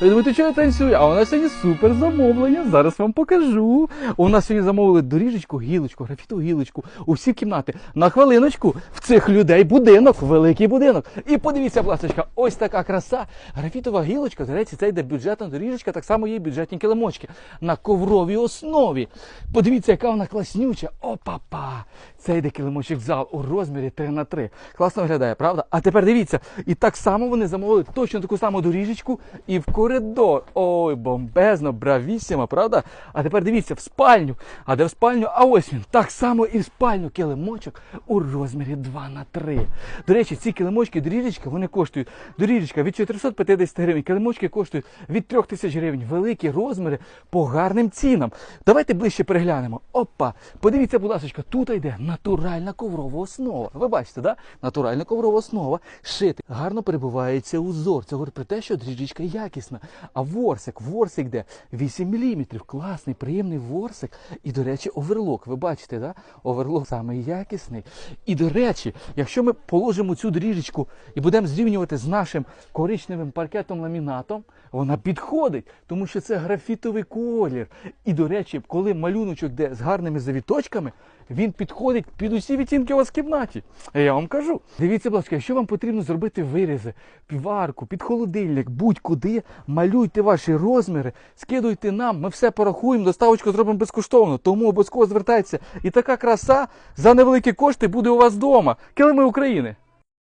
Ви думаєте, що я танцюю? А у нас сьогодні супер замовлення. Зараз вам покажу. У нас сьогодні замовили доріжечку, гілочку, графітову гілочку у всі кімнати. На хвилиночку в цих людей будинок, великий будинок. І подивіться, ласка, ось така краса. Графітова гілочка, до речі, це йде бюджетна доріжечка, так само є бюджетні килимочки на ковровій основі. Подивіться, яка вона класнюча. Опа-па! Це йде килимочок в зал у розмірі 3 на 3 Класно виглядає, правда? А тепер дивіться, і так само вони замовили точно таку саму доріжечку і в коридор. Ой, бомбезно, бравісімо, правда? А тепер дивіться, в спальню. А де в спальню? А ось він. Так само і в спальню килимочок у розмірі 2 на 3 До речі, ці килимочки, доріжечка, вони коштують. Доріжечка від 450 гривень. Килимочки коштують від 3000 гривень. Великі розміри по гарним цінам. Давайте ближче переглянемо. Опа! Подивіться, будь ласка, тут йде натуральна коврова основа. Ви бачите, да? Натуральна коврова основа. Шити. Гарно перебувається узор. Це говорить про те, що дріжджичка якісна. А ворсик, ворсик де 8 мм. Класний, приємний ворсик. І, до речі, оверлок. Ви бачите, да? оверлок саме якісний. І, до речі, якщо ми положимо цю дріжечку і будемо зрівнювати з нашим коричневим паркетом ламінатом, вона підходить, тому що це графітовий колір. І, до речі, коли малюночок де з гарними завіточками, він підходить під усі відтінки у вас в кімнаті. Я вам кажу. Дивіться, будь ласка, якщо вам потрібно зробити вирізи, варку, під холодильник, будь-куди, малюйте ваші розміри, скидуйте нам, ми все порахуємо, доставочку зробимо безкоштовно. Тому обов'язково звертайтеся. І така краса за невеликі кошти буде у вас вдома. Килими України.